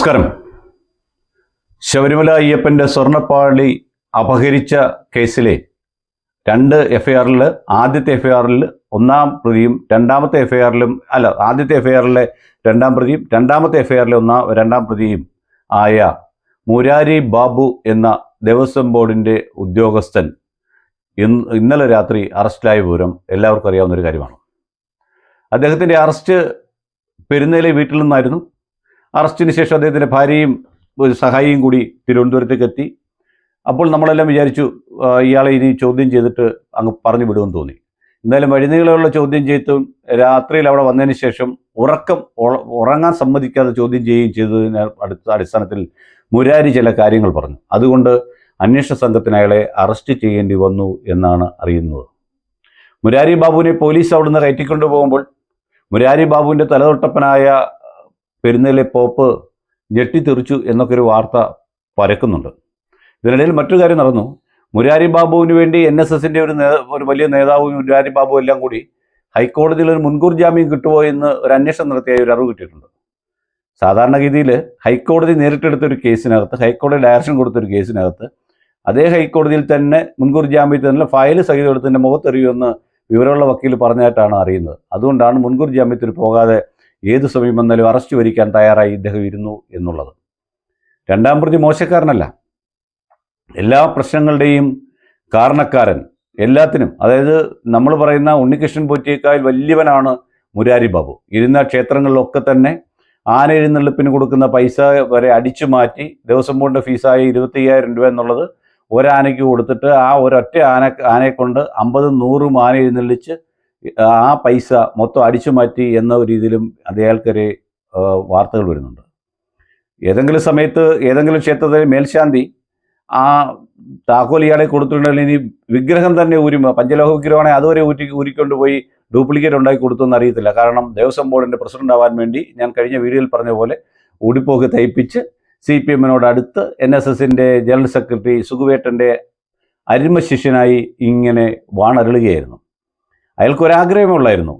നമസ്കാരം. ശബരിമല അയ്യപ്പന്റെ സ്വർണപ്പാളി അപഹരിച്ച കേസിലെ രണ്ട് എഫ്ഐആറിൽ ആദ്യത്തെ എഫ്ഐആറിൽ ഒന്നാം പ്രതിയും രണ്ടാമത്തെ എഫ്ഐആറിലും അല്ല ആദ്യത്തെ എഫ്ഐആറിലെ രണ്ടാം പ്രതിയും രണ്ടാമത്തെ എഫ്ഐആറിലെ ഒന്നാം രണ്ടാം പ്രതിയും ആയ മുരാരി ബാബു എന്ന ദേവസ്വം ബോർഡിന്റെ ഉദ്യോഗസ്ഥൻ ഇന്ന് ഇന്നലെ രാത്രി അറസ്റ്റിലായ വിവരം എല്ലാവർക്കും അറിയാവുന്ന ഒരു കാര്യമാണ്. അദ്ദേഹത്തിന്റെ അറസ്റ്റ് പെരുന്നയിലെ വീട്ടിൽ നിന്നായിരുന്നു. അറസ്റ്റിന് ശേഷം അദ്ദേഹത്തിന്റെ ഭാര്യയും ഒരു സഹായിയും കൂടി തിരുവനന്തപുരത്തേക്ക് എത്തി അപ്പോൾ നമ്മളെല്ലാം വിചാരിച്ചു ഇയാളെ ഇനി ചോദ്യം ചെയ്തിട്ട് അങ്ങ് പറഞ്ഞു വിടുമെന്ന് തോന്നി. എന്തായാലും വഴിനീളമുള്ള ചോദ്യം ചെയ്തും. രാത്രിയിൽ അവിടെ വന്നതിന് ശേഷം ഉറക്കം ഉറങ്ങാൻ സമ്മതിക്കാതെ ചോദ്യം ചെയ്യുകയും ചെയ്തതിന് അടുത്ത അടിസ്ഥാനത്തിൽ മുരാരി ചില കാര്യങ്ങൾ പറഞ്ഞു. അതുകൊണ്ട് അന്വേഷണ സംഘത്തിന് അയാളെ അറസ്റ്റ് ചെയ്യേണ്ടി വന്നു എന്നാണ് അറിയുന്നത്. മുരാരി ബാബുവിനെ പോലീസ് അവിടുന്ന് കയറ്റിക്കൊണ്ടു പോകുമ്പോൾ മുരാരി ബാബുവിന്റെ തലതൊട്ടപ്പനായ പെരുന്നയിലെ പോപ്പ് ഞെട്ടിത്തെറിച്ചു എന്നൊക്കെ ഒരു വാർത്ത പരക്കുന്നുണ്ട്. ഇതിനിടയിൽ മറ്റൊരു കാര്യം നടന്നു. മുരാരി ബാബുവിന് വേണ്ടി എൻ എസ് എസിന്റെ ഒരു ഒരു വലിയ നേതാവും മുരാരി ബാബു എല്ലാം കൂടി ഹൈക്കോടതിയിൽ ഒരു മുൻകൂർ ജാമ്യം കിട്ടുമോ എന്ന് ഒരു അന്വേഷണം നടത്തിയ ഒരു അറിവ് കിട്ടിയിട്ടുണ്ട്. സാധാരണഗതിയിൽ ഹൈക്കോടതി നേരിട്ടെടുത്ത ഒരു കേസിനകത്ത് ഹൈക്കോടതി ഡയറക്ഷൻ കൊടുത്തൊരു കേസിനകത്ത് അതേ ഹൈക്കോടതിയിൽ തന്നെ മുൻകൂർ ജാമ്യത്തിൽ തന്നെ ഫയൽ സഹിതം എടുത്തതിന്റെ മുഖത്തെറിയുമെന്ന് വിവരമുള്ള വക്കീൽ പറഞ്ഞായിട്ടാണ് അറിയുന്നത്. അതുകൊണ്ടാണ് മുൻകൂർ ജാമ്യത്തിൽ പോകാതെ ഏത് സമയം വന്നാലും അറസ്റ്റ് വരിക്കാൻ തയ്യാറായി ഇദ്ദേഹം ഇരുന്നു എന്നുള്ളത്. രണ്ടാം പ്രതി മോശക്കാരനല്ല. എല്ലാ പ്രശ്നങ്ങളുടെയും കാരണക്കാരൻ എല്ലാത്തിനും അതായത് നമ്മൾ പറയുന്ന ഉണ്ണികൃഷ്ണൻ പോറ്റിയേക്കാൾ വലിയവനാണ് മുരാരി ബാബു. ഇരുന്ന ക്ഷേത്രങ്ങളിലൊക്കെ തന്നെ ആന എഴുന്നള്ളിപ്പിന് കൊടുക്കുന്ന പൈസ വരെ അടിച്ചു മാറ്റി ദിവസം ബോർഡിന്റെ ഫീസായ ഇരുപത്തി അയ്യായിരം രൂപ എന്നുള്ളത് ഒരാനയ്ക്ക് കൊടുത്തിട്ട് ആ ഒരൊറ്റ ആന ആനയെ കൊണ്ട് അമ്പതും നൂറും ആന എഴുന്നള്ളിച്ച് ആ പൈസ മൊത്തം അടിച്ചു മാറ്റി എന്ന രീതിയിലും അയാൾക്കൊരു വാർത്തകൾ വരുന്നുണ്ട്. ഏതെങ്കിലും സമയത്ത് ഏതെങ്കിലും ക്ഷേത്രത്തിലെ മേൽശാന്തി ആ താക്കോൽ ഇയാളെ കൊടുത്തിട്ടുണ്ടെങ്കിൽ ഇനി വിഗ്രഹം തന്നെ ഊരി പഞ്ചലോഹ വിഗ്രഹമാണെങ്കിൽ അതുവരെ ഊറ്റി ഊരിക്കൊണ്ട് പോയി ഡ്യൂപ്ലിക്കേറ്റ് ഉണ്ടാക്കി കൊടുത്തെന്ന് അറിയത്തില്ല. കാരണം ദേവസ്വം ബോർഡിന്റെ പ്രസിഡന്റ് ആവാൻ വേണ്ടി ഞാൻ കഴിഞ്ഞ വീഡിയോയിൽ പറഞ്ഞ പോലെ ഉടിപ്പോക്ക് തയ്പ്പിച്ച് സി പി എമ്മിനോട് അടുത്ത് എൻ എസ് എസിന്റെ ജനറൽ സെക്രട്ടറി സുഖുവേട്ടന്റെ അരിമ ശിഷ്യനായി ഇങ്ങനെ വാണരുളുകയായിരുന്നു അയാൾക്കൊരാഗ്രഹമേ ഉള്ളായിരുന്നു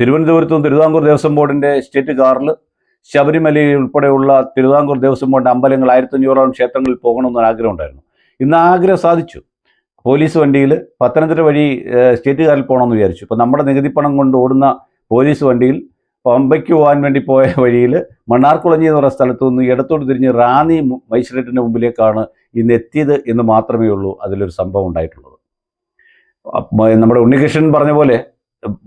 തിരുവനന്തപുരത്തും തിരുവിതാംകൂർ ദേവസ്വം ബോർഡിന്റെ സ്റ്റേറ്റ് കാറിൽ ശബരിമലയിൽ ഉൾപ്പെടെയുള്ള തിരുവിതാംകൂർ ദേവസ്വം ബോർഡിന്റെ അമ്പലങ്ങൾ ആയിരത്തഞ്ഞൂറോളം ക്ഷേത്രങ്ങളിൽ പോകണമെന്നൊരു ആഗ്രഹം ഉണ്ടായിരുന്നു ഇന്ന് ആഗ്രഹം സാധിച്ചു. പോലീസ് വണ്ടിയിൽ പത്തനംതിട്ട വഴി സ്റ്റേറ്റ് കാറിൽ പോകണമെന്ന് വിചാരിച്ചു. ഇപ്പോൾ നമ്മുടെ നികുതി പണം കൊണ്ട് ഓടുന്ന പോലീസ് വണ്ടിയിൽ പമ്പയ്ക്ക് പോകാൻ വേണ്ടി പോയ വഴിയിൽ മണ്ണാർക്കുളഞ്ഞി എന്ന് പറയുന്ന സ്ഥലത്തു നിന്ന് ഇടത്തോട്ട് തിരിഞ്ഞ് റാന്നി മജിസ്ട്രേറ്റിന്റെ മുമ്പിലേക്കാണ് ഇന്ന് എത്തിയത് എന്ന് മാത്രമേ ഉള്ളൂ അതിലൊരു സംഭവം ഉണ്ടായിട്ടുള്ളത് അപ്പ നമ്മുടെ ഉണ്ണികൃഷ്ണൻ പറഞ്ഞ പോലെ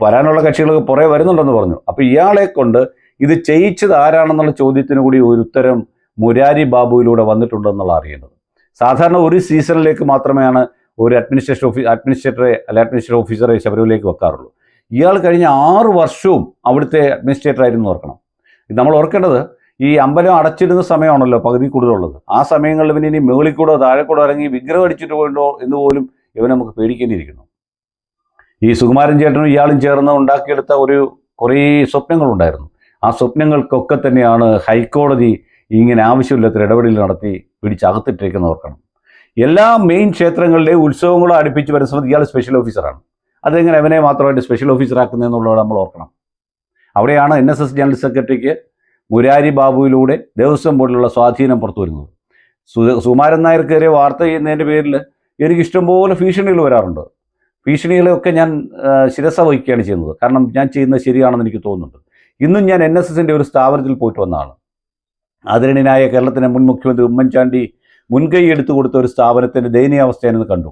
വരാനുള്ള കക്ഷികൾ പുറകെ വരുന്നുണ്ടെന്ന് പറഞ്ഞു. അപ്പോൾ ഇയാളെ കൊണ്ട് ഇത് ചെയ്യിച്ചത് ആരാണെന്നുള്ള ചോദ്യത്തിന് കൂടി ഒരു ഉത്തരം മുരാരി ബാബുവിലൂടെ വന്നിട്ടുണ്ടെന്നുള്ള അറിയേണ്ടത്. സാധാരണ ഒരു സീസണിലേക്ക് മാത്രമേയാണ് ഒരു അഡ്മിനിസ്ട്രേഷൻ ഓഫീസ് അഡ്മിനിസ്ട്രേറ്ററെ അല്ലെ അഡ്മിനിസ്ട്രേഷൻ ഓഫീസറെ ശബരിമലയിലേക്ക് വെക്കാറുള്ളൂ. ഇയാൾ കഴിഞ്ഞ ആറ് വർഷവും അവിടുത്തെ അഡ്മിനിസ്ട്രേറ്റർ ആയിരുന്നു ഓർക്കണം. നമ്മൾ ഓർക്കേണ്ടത് ഈ അമ്പലം അടച്ചിരുന്ന സമയമാണല്ലോ പകുതി കൂടുതലുള്ളത്. ആ സമയങ്ങളിൽ ഇവന് ഇനി മുകളിൽ കൂടോ താഴെ കൂടോ ഇറങ്ങി വിഗ്രഹം അടിച്ചിട്ട് പോയിട്ടോ എന്ന് പോലും ഇവനെ നമുക്ക് പേടിക്കേണ്ടിയിരിക്കുന്നു. ഈ സുകുമാരൻ ചേട്ടനും ഇയാളും ചേർന്ന് ഉണ്ടാക്കിയെടുത്ത ഒരു കുറേ സ്വപ്നങ്ങളുണ്ടായിരുന്നു. ആ സ്വപ്നങ്ങൾക്കൊക്കെ തന്നെയാണ് ഹൈക്കോടതി ഇങ്ങനെ ആവശ്യമില്ലാത്തൊരു ഇടപെടൽ നടത്തി പിടിച്ചകത്തിട്ടിരിക്കുന്ന ഓർക്കണം എല്ലാ മെയിൻ ക്ഷേത്രങ്ങളിലെ ഉത്സവങ്ങളും അടുപ്പിച്ച് വരുന്ന സമയത്ത് ഇയാൾ സ്പെഷ്യൽ ഓഫീസറാണ് അതെങ്ങനെ അവനെ മാത്രമായിട്ട് സ്പെഷ്യൽ ഓഫീസർ ആക്കുന്നതെന്നുള്ളത് നമ്മൾ ഓർക്കണം. അവിടെയാണ് എൻ എസ് എസ് ജനറൽ സെക്രട്ടറിക്ക് മുരാരി ബാബുവിലൂടെ ദേവസ്വം ബോർഡിലുള്ള സ്വാധീനം പുറത്തു വരുന്നത്. സുകുമാരൻ നായർക്കെതിരെ വാർത്ത ചെയ്യുന്നതിന്റെ പേരിൽ എനിക്കിഷ്ടംപോലെ ഭീഷണികൾ വരാറുണ്ട്. ഭീഷണികളെയൊക്കെ ഞാൻ ശിരസ വഹിക്കുകയാണ് ചെയ്യുന്നത്. കാരണം ഞാൻ ചെയ്യുന്നത് ശരിയാണെന്ന് എനിക്ക് തോന്നുന്നുണ്ട്. ഇന്നും ഞാൻ എൻ എസ് എസിന്റെ ഒരു സ്ഥാപനത്തിൽ പോയിട്ട് വന്നതാണ് ആദരണീയനായ കേരളത്തിന്റെ മുൻ മുഖ്യമന്ത്രി ഉമ്മൻചാണ്ടി മുൻകൈ എടുത്തു കൊടുത്ത ഒരു സ്ഥാപനത്തിന്റെ ദയനീയാവസ്ഥയാണെന്ന് കണ്ടു.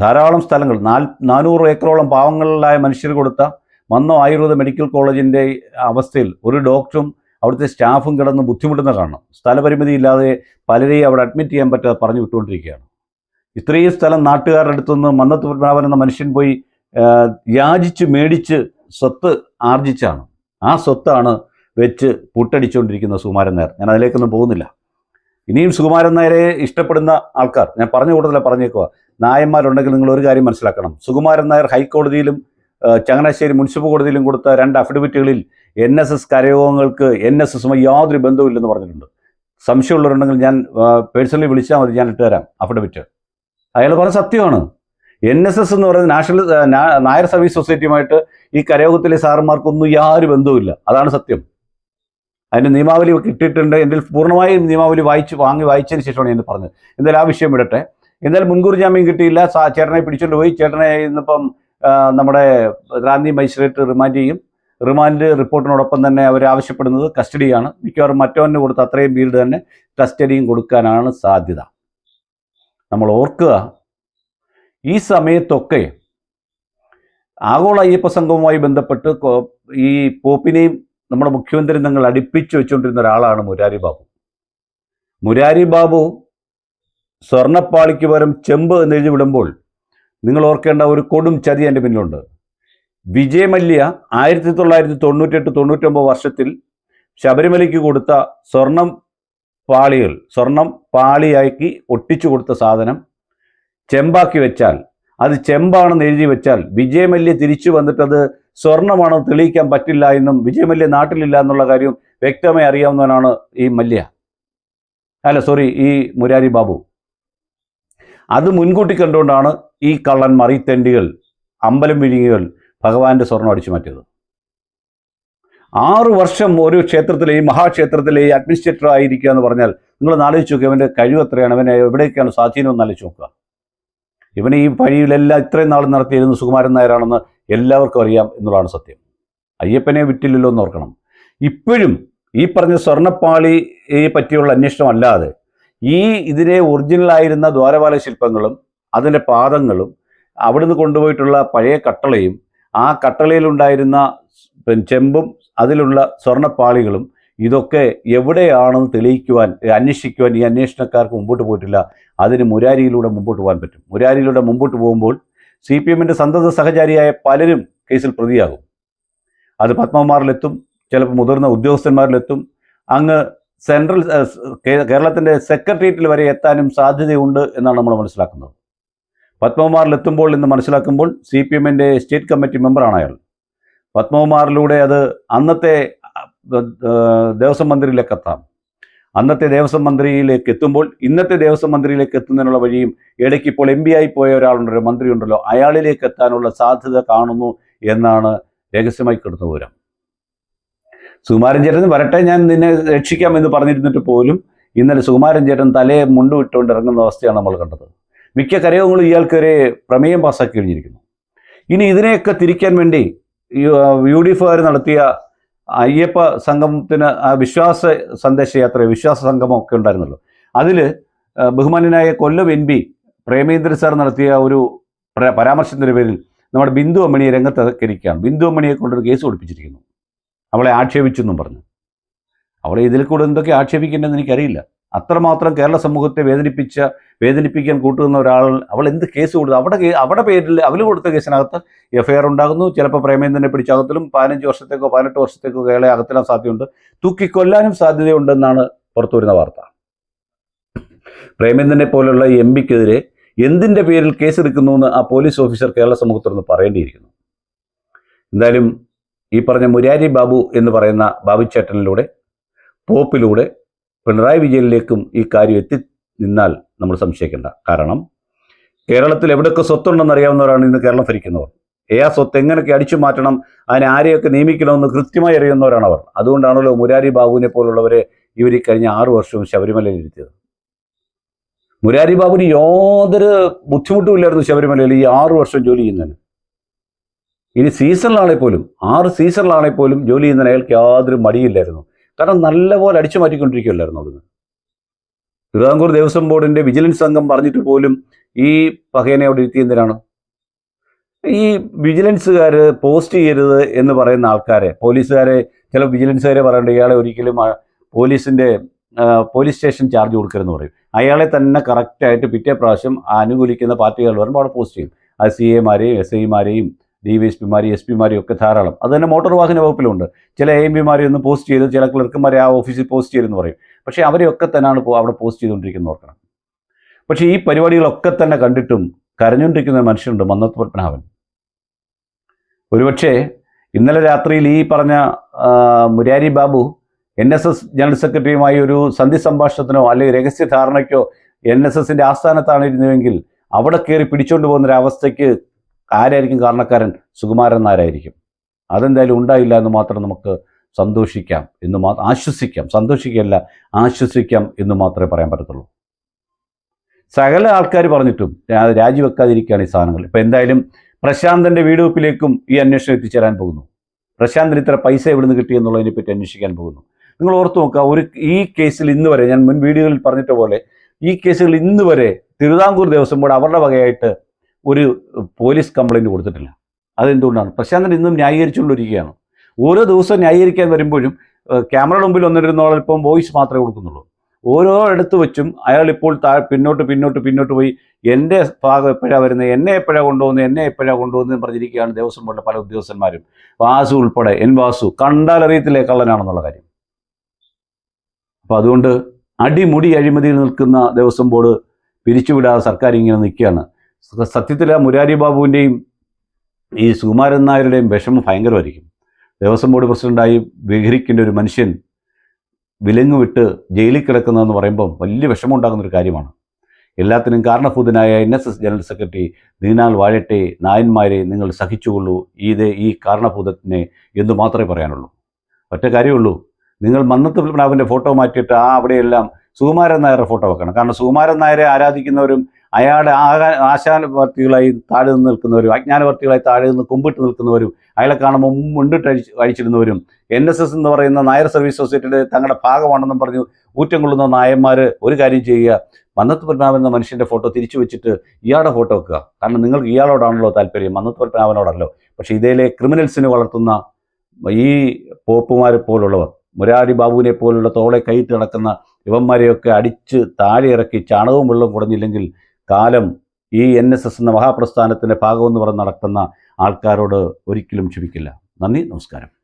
ധാരാളം സ്ഥലങ്ങൾ നാൽ നാനൂറ് ഏക്കറോളം പാവങ്ങളിലായ മനുഷ്യർ കൊടുത്ത മന്നോ ആയുർവേദ മെഡിക്കൽ കോളേജിന്റെ അവസ്ഥയിൽ ഒരു ഡോക്ടറും അവിടുത്തെ സ്റ്റാഫും കിടന്ന് ബുദ്ധിമുട്ടുന്ന കാണണം സ്ഥലപരിമിതി ഇല്ലാതെ പലരെയും അവിടെ അഡ്മിറ്റ് ചെയ്യാൻ പറ്റാതെ പറഞ്ഞു വിട്ടുകൊണ്ടിരിക്കുകയാണ്. ഇത്രയും സ്ഥലം നാട്ടുകാരുടെ അടുത്തുനിന്ന് മന്നത്ത് പത്മനാഭൻ എന്ന മനുഷ്യൻ പോയി യാചിച്ച് മേടിച്ച് സ്വത്ത് ആർജിച്ചാണ്. ആ സ്വത്താണ് വെച്ച് പുട്ടടിച്ചുകൊണ്ടിരിക്കുന്ന സുകുമാരൻ നായർ. ഞാൻ അതിലേക്കൊന്നും പോകുന്നില്ല. ഇനിയും സുകുമാരൻ നായരെ ഇഷ്ടപ്പെടുന്ന ആൾക്കാർ ഞാൻ പറഞ്ഞ കൂടുതലാണ് പറഞ്ഞേക്കുക നായന്മാരുണ്ടെങ്കിൽ നിങ്ങൾ ഒരു കാര്യം മനസ്സിലാക്കണം. സുകുമാരൻ നായർ ഹൈക്കോടതിയിലും ചങ്ങനാശ്ശേരി മുനിസിപ്പൽ കോടതിയിലും കൊടുത്ത രണ്ട് അഫിഡവിറ്റുകളിൽ എൻ എസ് എസ് കരയോഗങ്ങൾക്ക് എൻ എസ് എസുമായി യാതൊരു ബന്ധവുമില്ലെന്ന് പറഞ്ഞിട്ടുണ്ട്. സംശയമുള്ളവരുണ്ടെങ്കിൽ ഞാൻ പേഴ്സണലി വിളിച്ചാൽ മതി ഞാൻ ഇട്ടുതരാം അഫിഡവിറ്റ്. അയാൾ പറഞ്ഞ സത്യമാണ്. എൻ എസ് എസ് എന്ന് പറയുന്നത് നാഷണൽ നായർ സർവീസ് സൊസൈറ്റിയുമായിട്ട് ഈ കരയോഗത്തിലെ സാറന്മാർക്കൊന്നും യാതൊരു ബന്ധവുമില്ല. അതാണ് സത്യം. അതിന്റെ നിയമാവലി കിട്ടിയിട്ടുണ്ട്. എന്റെ പൂർണമായി നിയമാവലി വായിച്ച് വാങ്ങി വായിച്ചതിന് ശേഷമാണ് ഞാൻ പറഞ്ഞത്. എന്തായാലും ആ വിഷയം വിടട്ടെ. എന്തായാലും മുൻകൂർ ജാമ്യം കിട്ടിയില്ല. ചേട്ടനെ പിടിച്ചുകൊണ്ട് പോയി. ചേട്ടനെ ഇന്നിപ്പം നമ്മുടെ ഗാന്ധി മജിസ്ട്രേറ്റ് റിമാൻഡ് ചെയ്യും. റിമാൻഡ് റിപ്പോർട്ടിനോടൊപ്പം തന്നെ അവർ ആവശ്യപ്പെടുന്നത് കസ്റ്റഡിയാണ്. മിക്കവാറും മറ്റവന് കൊടുത്ത അത്രയും പീരീഡ് തന്നെ കസ്റ്റഡിയും കൊടുക്കാനാണ് സാധ്യത. നമ്മൾ ഓർക്കുക. ഈ സമയത്തൊക്കെ ആഗോള അയ്യപ്പ സംഘവുമായി ബന്ധപ്പെട്ട് ഈ പോപ്പിനെയും നമ്മുടെ മുഖ്യമന്ത്രി നിങ്ങൾ അടുപ്പിച്ചു വെച്ചുകൊണ്ടിരുന്ന ഒരാളാണ് മുരാരി ബാബു. മുരാരി ബാബു സ്വർണപ്പാളിക്ക് പകരം ചെമ്പ് എന്ന് എഴുതി വിടുമ്പോൾ നിങ്ങൾ ഓർക്കേണ്ട ഒരു കൊടും ചതി എന്റെ പിന്നിലുണ്ട്. വിജയമല്യ ആയിരത്തി തൊള്ളായിരത്തി തൊണ്ണൂറ്റെട്ട് തൊണ്ണൂറ്റൊമ്പത് വർഷത്തിൽ ശബരിമലയ്ക്ക് കൊടുത്ത സ്വർണം പാളികൾ സ്വർണം പാളിയാക്കി ഒട്ടിച്ചു കൊടുത്ത സാധനം ചെമ്പാക്കി വെച്ചാൽ അത് ചെമ്പാണെന്ന് എഴുതി വെച്ചാൽ വിജയമല്യ തിരിച്ചു വന്നിട്ടത് സ്വർണമാണെന്ന് തെളിയിക്കാൻ പറ്റില്ല എന്നും വിജയമല്യ നാട്ടിലില്ല എന്നുള്ള കാര്യം വ്യക്തമായി അറിയാവുന്നവനാണ് ഈ മല്യ. അല്ല സോറി ഈ മുരാരി ബാബു. അത് മുൻകൂട്ടി കണ്ടുകൊണ്ടാണ് ഈ കള്ളന്മാർ ഈ തെണ്ടികൾ അമ്പലം വിഴുങ്ങികൾ ഭഗവാന്റെ സ്വർണം അടിച്ചു മാറ്റിയത്. ആറു വർഷം ഒരു ക്ഷേത്രത്തിലെ ഈ മഹാക്ഷേത്രത്തിലെ അഡ്മിനിസ്ട്രേറ്റർ ആയിരിക്കുക എന്ന് പറഞ്ഞാൽ നിങ്ങൾ ആലോചിച്ച് നോക്കുക അവന്റെ കഴിവ് എത്രയാണ് അവനെ എവിടേക്കാണ് സ്വാധീനം എന്ന് ആലോചിച്ച് നോക്കുക. ഇവന് ഈ പഴിയിലെല്ലാം ഇത്രയും നാൾ നടത്തിയിരുന്ന സുകുമാരൻ നായരാണെന്ന് എല്ലാവർക്കും അറിയാം എന്നുള്ളതാണ് സത്യം. അയ്യപ്പനെ വിറ്റില്ലല്ലോ എന്ന് ഓർക്കണം. ഇപ്പോഴും ഈ പറഞ്ഞ സ്വർണപ്പാളിയെ പറ്റിയുള്ള അന്വേഷണം അല്ലാതെ ഈ ഇതിനെ ഒറിജിനലായിരുന്ന ദ്വാരപാല ശില്പങ്ങളും അതിന്റെ പാദങ്ങളും അവിടുന്ന് കൊണ്ടുപോയിട്ടുള്ള പഴയ കട്ടളയും ആ കട്ടളയിലുണ്ടായിരുന്ന ചെമ്പും അതിലുള്ള സ്വർണപ്പാളികളും ഇതൊക്കെ എവിടെയാണെന്ന് തെളിയിക്കുവാൻ അന്വേഷിക്കുവാൻ ഈ അന്വേഷണക്കാർക്ക് മുമ്പോട്ട് പോയിട്ടില്ല. അതിന് മുരാരിയിലൂടെ മുമ്പോട്ട് പോകാൻ പറ്റും. മുരാരിയിലൂടെ മുമ്പോട്ട് പോകുമ്പോൾ സി പി എമ്മിന്റെ സന്തത സഹചാരിയായ പലരും കേസിൽ പ്രതിയാകും. അത് പത്മകുമാറിലെത്തും ചിലപ്പോൾ മുതിർന്ന ഉദ്യോഗസ്ഥന്മാരിലെത്തും. അങ്ങ് സെൻട്രൽ കേരളത്തിന്റെ സെക്രട്ടേറിയറ്റിൽ വരെ എത്താനും സാധ്യതയുണ്ട് എന്നാണ് നമ്മൾ മനസ്സിലാക്കുന്നത്. പത്മകുമാറിലെത്തുമ്പോൾ എന്ന് മനസ്സിലാക്കുമ്പോൾ സി പി എമ്മിന്റെ സ്റ്റേറ്റ് കമ്മിറ്റി മെമ്പറാണ് അയാൾ. പത്മകുമാറിലൂടെ അത് അന്നത്തെ ദേവസ്വം മന്ത്രിയിലേക്ക് എത്താം അന്നത്തെ ദേവസ്വം മന്ത്രിയിലേക്ക് എത്തുമ്പോൾ ഇന്നത്തെ ദേവസ്വം മന്ത്രിയിലേക്ക് എത്തുന്നതിനുള്ള വഴിയും ഇടയ്ക്ക് ഇപ്പോൾ എം ആയി പോയ ഒരാളുണ്ടല്ലോ മന്ത്രി ഉണ്ടല്ലോ അയാളിലേക്ക് എത്താനുള്ള സാധ്യത കാണുന്നു എന്നാണ് രഹസ്യമായി കിടന്നു പോരാം സുകുമാരൻ ചേട്ടൻ വരട്ടെ ഞാൻ നിന്നെ രക്ഷിക്കാം എന്ന് പറഞ്ഞിരുന്നിട്ട് പോലും ഇന്നലെ സുകുമാരൻ ചേട്ടൻ തലയെ മുണ്ടുവിട്ടുകൊണ്ട് ഇറങ്ങുന്ന അവസ്ഥയാണ് നമ്മൾ കണ്ടത്. മിക്ക കരയോഗങ്ങളും ഇയാൾക്കൊരു പ്രമേയം പാസ്സാക്കി കഴിഞ്ഞിരിക്കുന്നു. ഇനി ഇതിനെയൊക്കെ തിരിക്കാൻ വേണ്ടി യു ഡി എഫുകാർ നടത്തിയ അയ്യപ്പ സംഗമത്തിന് ആ വിശ്വാസ സന്ദേശയാത്ര വിശ്വാസ സംഗമം ഒക്കെ ഉണ്ടായിരുന്നല്ലോ അതിൽ ബഹുമാന്യനായ Kollam N P Premendra sir നടത്തിയ ഒരു പ്ര- പരാമർശത്തിന്റെ പേരിൽ നമ്മുടെ ബിന്ദു അമ്മണിയെ രംഗത്തിരിക്കുകയാണ് ബിന്ദു അമ്മണിയെ കൊണ്ടൊരു കേസ് കൊടുപ്പിച്ചിരിക്കുന്നു. അവളെ ആക്ഷേപിച്ചു എന്നും പറഞ്ഞു. അവളെ ഇതിൽ കൂടെ എന്തൊക്കെ ആക്ഷേപിക്കേണ്ടതെന്ന് എനിക്കറിയില്ല. അത്രമാത്രം കേരള സമൂഹത്തെ വേദനിപ്പിച്ച വേദനിപ്പിക്കാൻ കൂട്ടുന്ന ഒരാൾ അവൾ എന്ത് കേസ് കൊടുത്തു അവിടെ അവിടെ പേരിൽ അവൾ കൊടുത്ത കേസിനകത്ത് എഫ് ഐ ആർ ഉണ്ടാകുന്നു. ചിലപ്പോൾ പ്രേമേന്ദ്രനെ പിടിച്ചകത്തിലും പതിനഞ്ച് വർഷത്തേക്കോ പതിനെട്ട് വർഷത്തേക്കോ കേളെ അകത്തിലാൻ സാധ്യതയുണ്ട്. തൂക്കിക്കൊല്ലാനും സാധ്യതയുണ്ടെന്നാണ് പുറത്തു വരുന്ന വാർത്ത. പ്രേമേന്ദ്രനെ പോലുള്ള എം പിക്കെതിരെ എന്തിന്റെ പേരിൽ കേസെടുക്കുന്നു എന്ന് ആ പോലീസ് ഓഫീസർ കേരള സമൂഹത്തിനൊന്ന് പറയേണ്ടിയിരിക്കുന്നു. എന്തായാലും ഈ പറഞ്ഞ മുരാരി ബാബു എന്ന് പറയുന്ന ബാബുച്ചേട്ടനിലൂടെ പോപ്പിലൂടെ പിണറായി വിജയനിലേക്കും ഈ കാര്യം എത്തി നിന്നാൽ നമ്മൾ സംശയിക്കേണ്ട കാരണം കേരളത്തിൽ എവിടെയൊക്കെ സ്വത്തുണ്ടെന്ന് അറിയാവുന്നവരാണ് ഇന്ന് കേരളം ഭരിക്കുന്നവർ. ഏ ആ സ്വത്ത് എങ്ങനെയൊക്കെ അടിച്ചു മാറ്റണം അതിനെ ആരെയൊക്കെ നിയമിക്കണമെന്ന് കൃത്യമായി അറിയുന്നവരാണ് അവർ. അതുകൊണ്ടാണല്ലോ മുരാരി ബാബുവിനെ പോലുള്ളവരെ ഇവർ ഈ കഴിഞ്ഞ ആറു വർഷവും ശബരിമലയിൽ ഇരുത്തിയത്. മുരാരി ബാബുവിന് യാതൊരു ബുദ്ധിമുട്ടുമില്ലായിരുന്നു ശബരിമലയിൽ ഈ ആറു വർഷം ജോലി ചെയ്യുന്നതിന്. ഇനി സീസണിലാണെങ്കിൽ പോലും ആറ് സീസണിലാണെങ്കിൽ പോലും ജോലി ചെയ്യുന്നതിന് അയാൾക്ക് യാതൊരു മടിയില്ലായിരുന്നു. കാരണം നല്ലപോലെ അടിച്ചു മാറ്റിക്കൊണ്ടിരിക്കുകയല്ലായിരുന്നു അവിടുന്ന്. തിരുവിതാംകൂർ ദേവസ്വം ബോർഡിന്റെ വിജിലൻസ് സംഘം പറഞ്ഞിട്ട് പോലും ഈ പകയനെ അവിടെ ഇരുത്തി എന്തിനാണ്? ഈ വിജിലൻസുകാർ പോസ്റ്റ് ചെയ്യരുത് എന്ന് പറയുന്ന ആൾക്കാരെ പോലീസുകാരെ ചില വിജിലൻസുകാരെ പറയേണ്ട ഇയാളെ ഒരിക്കലും പോലീസിന്റെ പോലീസ് സ്റ്റേഷൻ ചാർജ് കൊടുക്കരുതെന്ന് പറയും. അയാളെ തന്നെ കറക്റ്റായിട്ട് പിറ്റേ പ്രാവശ്യം അനുകൂലിക്കുന്ന പാർട്ടികൾ വരുമ്പോൾ അവിടെ പോസ്റ്റ് ചെയ്യും. അത് സി എമാരെയും എസ് ഐമാരെയും ഡി വൈ എസ് പിമാർ എസ് പിമാരും ഒക്കെ ധാരാളം. അത് തന്നെ മോട്ടോർ വാഹന വകുപ്പിലുണ്ട്. ചില എം പിമാരെ ഒന്ന് പോസ്റ്റ് ചെയ്ത് ചില ക്ലർക്കുമാരെ ആ ഓഫീസിൽ പോസ്റ്റ് ചെയ്തെന്ന് പറയും. പക്ഷേ അവരെയൊക്കെ തന്നെയാണ് അവിടെ പോസ്റ്റ് ചെയ്തുകൊണ്ടിരിക്കുന്നത് ഓർക്കണം. പക്ഷേ ഈ പരിപാടികളൊക്കെ തന്നെ കണ്ടിട്ടും കരഞ്ഞുകൊണ്ടിരിക്കുന്ന മനുഷ്യനുണ്ട് മന്നത്ത് പത്മനാഭൻ. ഒരുപക്ഷേ ഇന്നലെ രാത്രിയിൽ ഈ പറഞ്ഞ Murari Babu N S S general സെക്രട്ടറിയുമായി ഒരു സന്ധി സംഭാഷണത്തിനോ അല്ലെങ്കിൽ രഹസ്യ ധാരണയ്ക്കോ എൻ എസ് എസിന്റെ ആസ്ഥാനത്താണ് ഇരുന്നുവെങ്കിൽ അവിടെ കയറി പിടിച്ചുകൊണ്ട് പോകുന്ന ആരായിരിക്കും കാരണക്കാരൻ? സുകുമാരൻ നായരായിരിക്കും. അതെന്തായാലും ഉണ്ടായില്ല എന്ന് മാത്രം നമുക്ക് സന്തോഷിക്കാം എന്ന് മാ ആശ്വസിക്കാം. സന്തോഷിക്കല്ല ആശ്വസിക്കാം എന്ന് മാത്രമേ പറയാൻ പറ്റത്തുള്ളൂ. സകല ആൾക്കാർ പറഞ്ഞിട്ടും രാജിവെക്കാതിരിക്കുകയാണ് ഈ സാധനങ്ങൾ. ഇപ്പം എന്തായാലും പ്രശാന്തന്റെ വീട് വെപ്പിലേക്കും ഈ അന്വേഷണം എത്തിച്ചേരാൻ പോകുന്നു. പ്രശാന്തിന് ഇത്ര പൈസ എവിടുന്ന് കിട്ടിയെന്നുള്ളതിനെ പറ്റി അന്വേഷിക്കാൻ പോകുന്നു. നിങ്ങൾ ഓർത്ത് നോക്കുക ഒരു ഈ കേസിൽ ഇന്ന് വരെ ഞാൻ മുൻ വീഡിയോയിൽ പറഞ്ഞിട്ട പോലെ ഈ കേസുകൾ ഇന്ന് വരെ തിരുവിതാംകൂർ ദേവസ്വം ബോർഡ് അവരുടെ വകയായിട്ട് ഒരു പോലീസ് കംപ്ലൈന്റ് കൊടുത്തിട്ടില്ല. അതെന്തുകൊണ്ടാണ്? പ്രശാന്തൻ ഇന്നും ന്യായീകരിച്ചുകൊണ്ടിരിക്കുകയാണ്. ഓരോ ദിവസവും ന്യായീകരിക്കാൻ വരുമ്പോഴും ക്യാമറയുടെ മുമ്പിൽ വന്നിരുന്നോളം ഇപ്പം വോയിസ് മാത്രമേ കൊടുക്കുന്നുള്ളൂ. ഓരോ ഇടത്ത് വെച്ചും അയാൾ ഇപ്പോൾ താ പിന്നോട്ട് പിന്നോട്ട് പിന്നോട്ട് പോയി എന്റെ ഭാഗം എപ്പോഴാണ് വരുന്നത് എന്നെ എപ്പോഴാണ് കൊണ്ടുപോകുന്നത് എന്നെ എപ്പോഴാണ് കൊണ്ടുപോകുന്നത് പറഞ്ഞിരിക്കുകയാണ് ദേവസ്വം ബോർഡിലെ പല ഉദ്യോഗസ്ഥന്മാരും. വാസു ഉൾപ്പെടെ എൻ വാസു കണ്ടാൽ അറിയത്തില്ലേ കള്ളനാണെന്നുള്ള കാര്യം? അപ്പോൾ അതുകൊണ്ട് അടിമുടി അഴിമതിയിൽ നിൽക്കുന്ന ദേവസ്വം ബോർഡ് പിരിച്ചുവിടാതെ സർക്കാർ ഇങ്ങനെ നിൽക്കുകയാണ്. സത്യത്തിൽ ആ മുരാരി ബാബുവിന്റെയും ഈ സുകുമാരൻ നായരുടെയും വിഷമം ഭയങ്കരമായിരിക്കും. ദേവസ്വം ബോർഡ് പ്രസിഡന്റായി വിഹരിക്കേണ്ട ഒരു മനുഷ്യൻ വിലങ്ങ് വിട്ട് ജയിലിൽ കിടക്കുന്നതെന്ന് പറയുമ്പം വലിയ വിഷമം ഒരു കാര്യമാണ്. എല്ലാത്തിനും കാരണഭൂതനായ N S S general secretary നീനാൽ വാഴട്ടെ നായന്മാരെ നിങ്ങൾ സഹിച്ചുകൊള്ളൂ. ഇത് ഈ കാരണഭൂതത്തിനെ എന്ന് മാത്രമേ പറയാനുള്ളൂ. ഒറ്റ കാര്യമുള്ളൂ നിങ്ങൾ മന്നത്ത് പത്മനാഭന്റെ ഫോട്ടോ മാറ്റിയിട്ട് ആ അവിടെയെല്ലാം സുകുമാരൻ നായരുടെ ഫോട്ടോ വെക്കണം. കാരണം സുകുമാരൻ നായരെ ആരാധിക്കുന്നവരും അയാളുടെ ആകാ ആശാനവർത്തികളായി താഴെ നിന്ന് നിൽക്കുന്നവരും അജ്ഞാനവർത്തികളായി താഴെ നിന്ന് കുമ്പിട്ട് നിൽക്കുന്നവരും അയാളെ കാണുമ്പോൾ മുണ്ടിട്ട് അഴിച്ച് അഴിച്ചിടുന്നവരും എൻ എസ് എസ് എന്ന് പറയുന്ന നായർ സർവീസ് സൊസൈറ്റിയുടെ തങ്ങളുടെ ഭാഗമാണെന്നും പറഞ്ഞു ഊറ്റം കൊള്ളുന്ന നായന്മാർ ഒരു കാര്യം ചെയ്യുക. മന്നത്ത് പത്മനാഭൻ എന്ന മനുഷ്യന്റെ ഫോട്ടോ തിരിച്ചു വെച്ചിട്ട് ഇയാളുടെ ഫോട്ടോ വെക്കുക. കാരണം നിങ്ങൾക്ക് ഇയാളോടാണല്ലോ താല്പര്യം മന്നത്ത് പത്മനാഭനോടല്ലോ. പക്ഷേ ഇതേലെ ക്രിമിനൽസിനെ വളർത്തുന്ന ഈ പോപ്പുമാരെ പോലുള്ളവർ മുരാരി ബാബുവിനെ പോലുള്ള തോളെ കൈയിട്ട് നടക്കുന്ന ഇവന്മാരെയൊക്കെ അടിച്ച് താഴെ ഇറക്കി ചാണകവും വെള്ളവും കുടഞ്ഞില്ലെങ്കിൽ കാലം ഈ എൻ എസ് എസ് എന്ന മഹാപ്രസ്ഥാനത്തിന്റെ ഭാഗമെന്ന് പറഞ്ഞ് നടക്കുന്ന ആൾക്കാരോട് ഒരിക്കലും ക്ഷമിക്കില്ല. നന്ദി നമസ്കാരം.